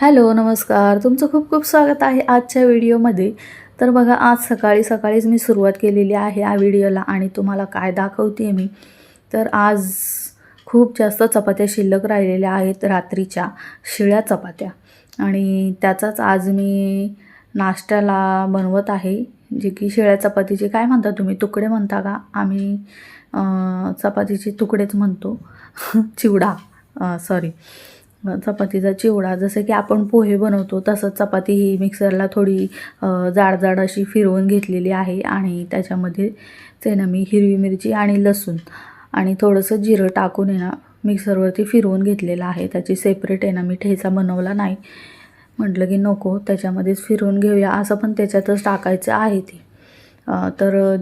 Hello नमस्कार. तुमचं खूप खूप स्वागत आहे आजच्या व्हिडिओमध्ये. तर बघा आज सकाळी सकाळीच मी सुरुवात केलेली आहे या व्हिडिओला आणि तुम्हाला काय दाखवते मी? तर आज खूप जास्त चपात्या शिल्लक राहिलेल्या आहेत रात्रीच्या शिळ्या चपात्या. आणि त्याचाच आज मी नाश्त्याला बनवत आहे. जे की शिळ्या चपातीचे काय म्हणता तुम्ही? तुकडे म्हणता का? आम्ही चपातीचे तुकडेच म्हणतो. चिवडा सॉरी चपातीचा चिवडा जसं की आपण पोहे बनवतो तसंच चपाती ही मिक्सरला थोडी जाड जाड अशी फिरवून घेतलेली आहे. आणि त्याच्यामध्ये ते ना मी हिरवी मिरची आणि लसूण आणि थोडंसं जिरं टाकून आहे ना मिक्सरवरती फिरवून घेतलेलं आहे. त्याची सेपरेट आहे ना मी ठेचा बनवला नाही. म्हटलं की नको त्याच्यामध्येच फिरवून घेऊया. असं पण त्याच्यातच टाकायचं आहे ते. तर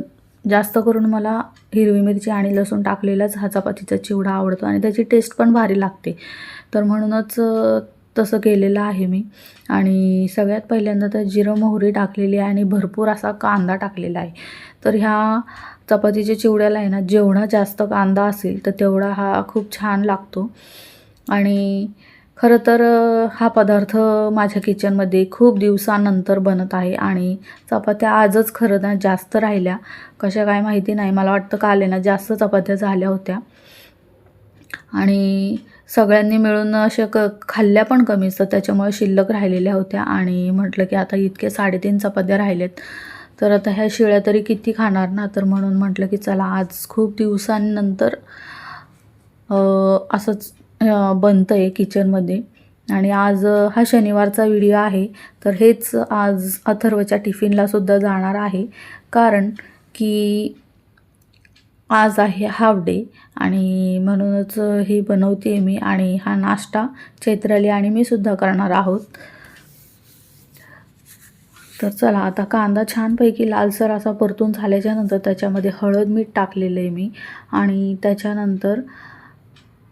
जास्त करून मला हिरवी मिरची आणि लसूण टाकलेलाच हा चपातीचा चिवडा आवडतो आणि त्याची टेस्ट पण भारी लागते. तर म्हणूनच तसं केलेलं आहे मी. आणि सगळ्यात पहिल्यांदा तर जिरं मोहरी टाकलेली आहे आणि भरपूर असा कांदा टाकलेला आहे. तर ह्या चपातीच्या चिवड्याला आहे ना जेवढा जास्त कांदा असेल तर तेवढा हा खूप छान लागतो. आणि खरं तर हा पदार्थ माझ्या किचनमध्ये खूप दिवसानंतर बनत आहे आणि चपात्या आजच खरं ना जास्त राहिल्या. कशा काय माहिती नाही. मला वाटतं काल आले ना जास्त चपात्या झाल्या होत्या. आणि सगळ्यांनी मिळून अशा क खाल्ल्या पण कमीच तर त्याच्यामुळे शिल्लक राहिलेल्या होत्या आणि म्हटलं की आता इतके साडेतीन चपात्या राहिलेत. तर आता ह्या शिळ्या तरी किती खाणार ना? तर म्हणून म्हटलं की चला आज खूप दिवसांनंतर असंच बनतं आहे किचनमध्ये. आणि आज हा शनिवारचा व्हिडिओ आहे. तर हेच आज अथर्वच्या टिफिनलासुद्धा जाणार आहे. कारण की आज आहे हाफ डे आणि म्हणूनच हे बनवते मी आणि हा नाश्ता चैत्राली आणि मी सुद्धा करणार आहोत. तर चला आता कांदा छानपैकी लालसर असा परतून झाल्याच्यानंतर त्याच्यामध्ये हळद मीठ टाकलेलं आहे मी. आणि त्याच्यानंतर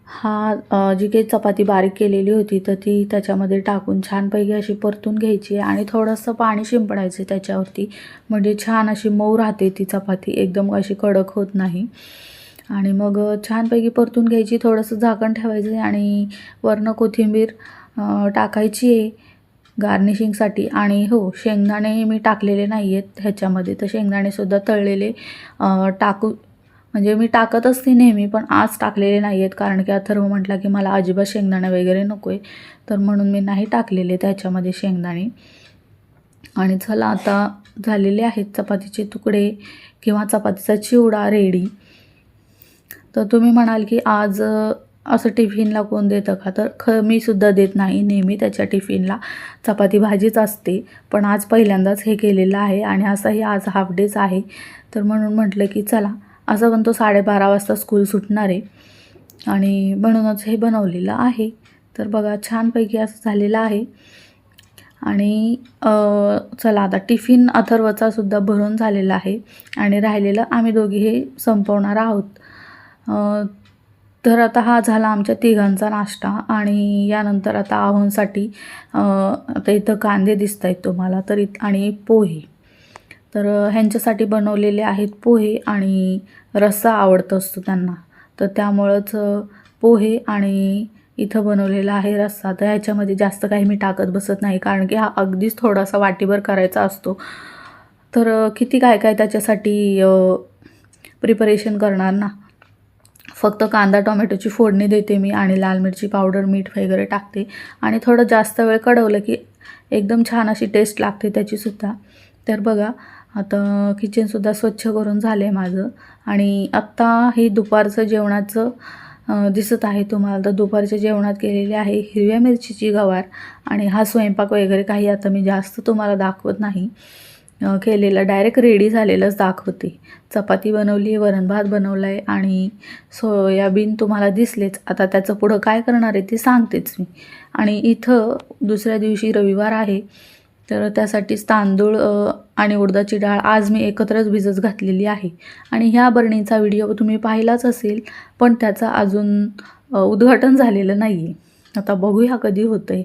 हा जी काही चपाती बारीक केलेली होती तर ती त्याच्यामध्ये टाकून छानपैकी अशी परतून घ्यायची आहे आणि थोडंसं पाणी शिंपडायचं त्याच्यावरती. म्हणजे छान अशी मऊ राहते ती चपाती एकदम अशी कडक होत नाही. आणि मग छानपैकी परतून घ्यायची थोडंसं झाकण ठेवायचं आणि वरनं कोथिंबीर टाकायची आहे गार्निशिंगसाठी. आणि हो शेंगदाणे मी टाकलेले नाही आहेत ह्याच्यामध्ये तर शेंगदाणेसुद्धा तळलेले टाकू म्हणजे मी टाकत असते नेहमी पण आज टाकलेले नाही आहेत कारण की अथर्व म्हटला की मला अजिबात शेंगदाणे वगैरे नको आहे तर म्हणून मी नाही टाकलेले त्याच्यामध्ये शेंगदाणे. आणि चला आता झालेले आहेत चपातीचे तुकडे किंवा चपातीचा चिवडा रेडी. तर तुम्ही म्हणाल की आज असं टिफिनला कोण देतं का? तर ख मी सुद्धा देत नाही नेहमी त्याच्या टिफिनला. चपाती भाजीच असते पण आज पहिल्यांदाच हे केलेलं आहे आणि असंही आज हाफ डेच आहे. तर म्हणून म्हटलं की चला असं पण तो साडेबारा वाजता स्कूल सुटणार आहे. आणि म्हणूनच हे बनवलेलं आहे. तर बघा छानपैकी असं झालेलं आहे. आणि चला आता टिफिन अथर्वचा सुद्धा भरून झालेला आहे. आणि राहिलेलं आम्ही दोघी हे संपवणार आहोत. तर आता हा झाला आमच्या तिघांचा नाश्ता. आणि यानंतर आता आहोंसाठी आता इथं कांदे दिसत आहेत तुम्हाला. तर इत आणि पोहे. तर ह्यांच्यासाठी बनवलेले आहेत पोहे आणि रस्सा आवडत असतो त्यांना. तर त्यामुळंच पोहे आणि इथं बनवलेला आहे रस्सा. तर ह्याच्यामध्ये जास्त काही मी टाकत बसत नाही कारण की हा अगदीच थोडासा वाटीभर करायचा असतो. तर किती काय काय त्याच्यासाठी प्रिपरेशन करणार ना? फक्त कांदा टोमॅटोची फोडणी देते मी आणि लाल मिरची पावडर मीठ वगैरे टाकते. आणि थोडं जास्त वेळ कढवलं की एकदम छान अशी टेस्ट लागते त्याचीसुद्धा. तर बघा आता किचनसुद्धा स्वच्छ करून झालं आहे माझं. आणि आत्ता हे दुपारचं जेवणाचं दिसत आहे तुम्हाला. तर दुपारच्या जेवणात केलेली आहे हिरव्या मिरचीची गवार आणि हा स्वयंपाक वगैरे काही आता मी जास्त तुम्हाला दाखवत नाही. केलेलं डायरेक्ट रेडी झालेलंच दाखवते. चपाती बनवली आहे वरण भात बनवला आहे आणि सोयाबीन तुम्हाला दिसलेच. आता त्याचं पुढं काय करणार आहे ते सांगतेच मी. आणि इथं दुसऱ्या दिवशी रविवार आहे. तर त्यासाठीच तांदूळ आणि उडदाची डाळ आज मी एकत्रच भिजत घातलेली आहे. आणि ह्या बरणीचा व्हिडिओ तुम्ही पाहिलाच असेल पण त्याचं अजून उद्घाटन झालेलं नाही आहे आता बघूया कधी होतं आहे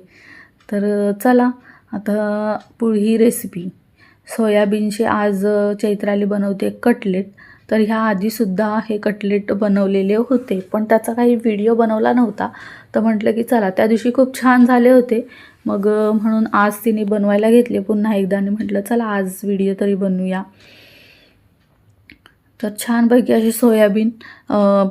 तर चला आता पुढी रेसिपी सोयाबीनचे आज चैत्राली बनवते कटलेट. तर ह्या आधीसुद्धा हे कटलेट बनवलेले होते पण त्याचा काही व्हिडिओ बनवला नव्हता. तर म्हटलं की चला त्या दिवशी खूप छान झाले होते. मग म्हणून आज तिने बनवायला घेतले. पुन्हा एकदा आणि म्हटलं चला आज व्हिडिओ तरी बनवूया. तर छानपैकी असे सोयाबीन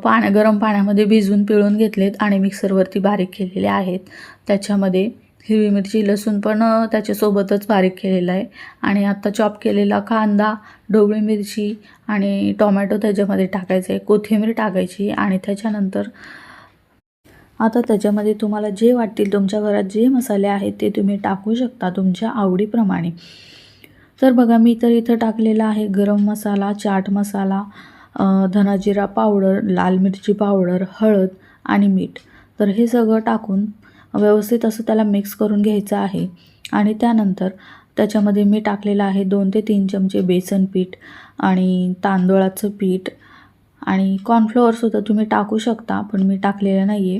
पाण्या गरम पाण्यामध्ये भिजवून पिळून घेतलेत आणि मिक्सरवरती बारीक केलेले आहेत. त्याच्यामध्ये हिरवी मिरची लसूण पण त्याच्यासोबतच बारीक केलेला आहे. आणि आत्ता चॉप केलेला कांदा ढोबळी मिरची आणि टोमॅटो त्याच्यामध्ये टाकायचं आहे कोथिंबीर टाकायची आणि त्याच्यानंतर आता त्याच्यामध्ये तुम्हाला जे वाटतील तुमच्या घरात जे मसाले आहेत ते तुम्ही टाकू शकता तुमच्या आवडीप्रमाणे. तर बघा मी तर इथं टाकलेला आहे गरम मसाला चाट मसाला धनाजिरा पावडर लाल मिरची पावडर हळद आणि मीठ. तर हे सगळं टाकून व्यवस्थित असं त्याला मिक्स करून घ्यायचं आहे. आणि त्यानंतर त्याच्यामध्ये मी टाकलेलं आहे दोन ते तीन चमचे बेसन पीठ आणि तांदूळाचं पीठ आणि कॉर्नफ्लॉवरसुद्धा तुम्ही टाकू शकता पण मी टाकलेलं नाही आहे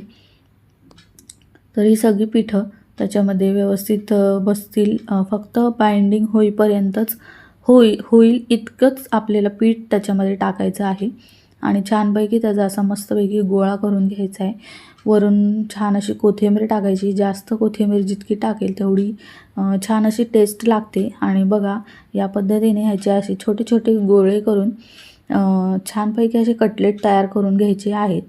तर ही सगळी पिठं त्याच्यामध्ये व्यवस्थित बसतील. फक्त बाइंडिंग होईपर्यंतच होई होईल इतकंच आपल्याला पीठ त्याच्यामध्ये टाकायचं आहे. आणि छानपैकी त्याचा असा मस्तपैकी गोळा करून घ्यायचा आहे. वरून छान अशी कोथिंबीर टाकायची. जास्त कोथिंबीर जितकी टाकेल तेवढी छान अशी टेस्ट लागते. आणि बघा या पद्धतीने ह्याचे असे छोटे छोटे गोळे करून छानपैकी असे कटलेट तयार करून घ्यायचे आहेत.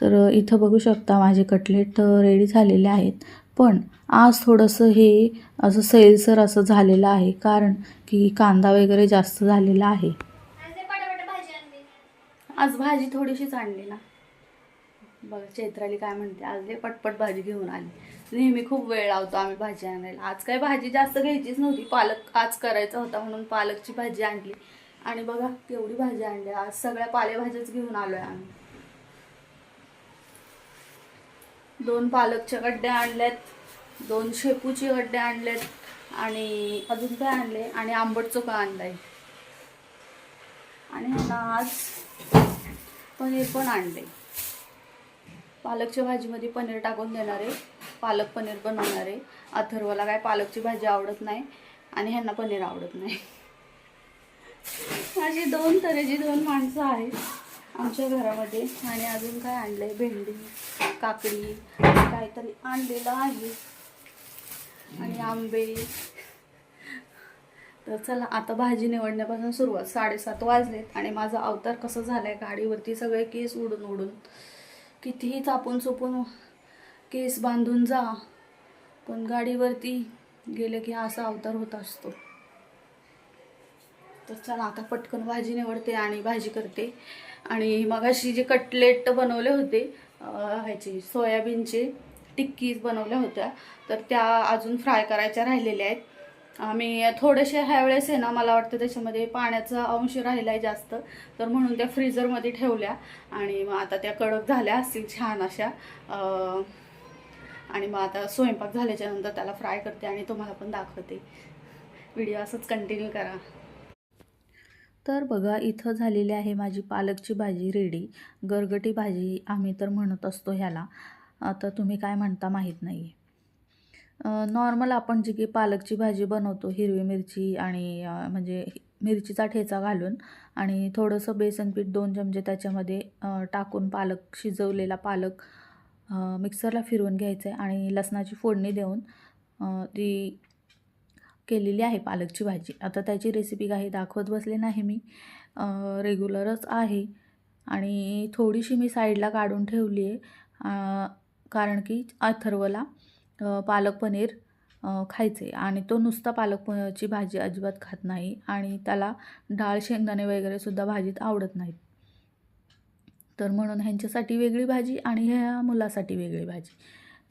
तर इथं बघू शकता माझे कटलेट रेडी झालेले आहेत. पण आज थोडंसं हे असं सैलसर असं झालेलं आहे. कारण की कांदा वगैरे जास्त झालेला आहे. आज भाजी थोडीशीच आणली ना. बघा चैत्राली काय म्हणते आज लय पटपट भाजी घेऊन आली. नेहमी खूप वेळ लावतो आम्ही भाजी आणायला. आज काय भाजी जास्त घ्यायचीच नव्हती. पालक आज करायचा होता म्हणून पालकची भाजी आणली. आणि बघा केवढी भाजी आणली. आज सगळ्या पालेभाज्याच घेऊन आलोय आम्ही. दोन पालकच्या गड्ड्या आणल्यात दोन शेपूची गड्डे आणल्यात आणि अजून काय आणले? आणि आंबट चोका आणलाय? आणि ह्यांना आज पनीर पण आणले. पालकच्या भाजीमध्ये पनीर टाकून देणार आहे. पालक पनीर बनवणार आहे. अथर्वला काय पालकची भाजी आवडत नाही आणि ह्यांना पनीर आवडत नाही. माझी दोन तऱ्हेची दोन माणसं आहेत. आमच्या घरामध्ये आणि अजून काय आणलंय? भेंडी काकडी काहीतरी आणलेलं आहे. आणि आंबे. तर चला आता भाजी निवडण्यापासून सुरुवात. साडेसात वाजलेत आणि माझा अवतार कसं झालाय गाडीवरती सगळे केस उडून उडून. कितीही चापून चुपून केस बांधून जा पण गाडीवरती गेलं की असा अवतार होत असतो. तर चला आता पटकन भाजी निवडते आणि भाजी करते. आणि मगाशी जे कटलेट बनवले होते ह्याची ह्याचे सोयाबीनचे टिक्कीज बनवल्या होत्या तर त्या अजून फ्राय करायच्या राहिलेल्या आहेत. आम्ही थोडेसे ह्यावेळेस आहे ना मला वाटतं त्याच्यामध्ये पाण्याचा अंश राहिला आहे जास्त तर म्हणून त्या फ्रीजरमध्ये ठेवल्या. आणि मग आता त्या कडक झाल्या असतील छान अशा. आणि मग आता स्वयंपाक झाल्याच्यानंतर त्याला फ्राय करते आणि तुम्हाला पण दाखवते. व्हिडिओ असंच कंटिन्यू करा. तर बघा इथं झालेली आहे माझी पालकची भाजी रेडी गरगटी भाजी आम्ही तर म्हणत असतो ह्याला. आता तुम्ही काय म्हणता माहीत नाही नॉर्मल आपण जी की पालकची भाजी बनवतो हिरवी मिरची आणि म्हणजे मिरचीचा ठेचा घालून आणि थोडंसं बेसन पीठ दोन चमचे त्याच्यामध्ये टाकून पालक शिजवलेला पालक मिक्सरला फिरवून घ्यायचं आहे आणि लसणाची फोडणी देऊन ती केलेली आहे पालकची भाजी. आता त्याची रेसिपी काही दाखवत बसले नाही मी. रेग्युलरच आहे. आणि थोडीशी मी साईडला काढून ठेवली आहे. कारण की अथर्वला पालक पनीर खायचे आणि तो नुसता पालक पनीरची भाजी अजिबात खात नाही. आणि त्याला डाळ शेंगदाणे वगैरे सुद्धा भाजीत आवडत नाहीत. तर म्हणून ह्यांच्यासाठी वेगळी भाजी आणि ह्या मुलासाठी वेगळी भाजी.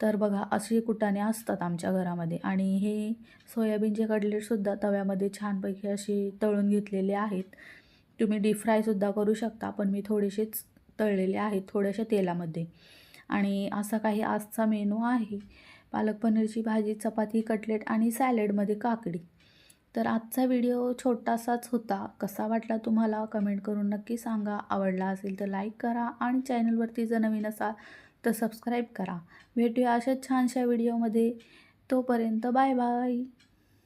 तर बघा अशी कुटाणे असतात आमच्या घरामध्ये. आणि हे सोयाबीनचे कटलेटसुद्धा तव्यामध्ये छानपैकी अशी तळून घेतलेले आहेत. तुम्ही डीप फ्रायसुद्धा करू शकता पण मी थोडेसेच तळलेले आहेत थोड्याशा तेलामध्ये. आणि असा काही आजचा मेनू आहे. पालक पनीरची भाजी चपाती कटलेट आणि सॅलेडमध्ये काकडी. तर आजचा व्हिडिओ छोटासाच होता. कसा वाटला तुम्हाला कमेंट करून नक्की सांगा. आवडला असेल तर लाईक करा आणि चॅनलवरती जर नवीन असाल तर सबस्क्राईब करा. भेटूया अशा छानशा व्हिडिओमध्ये तोपर्यंत बाय बाय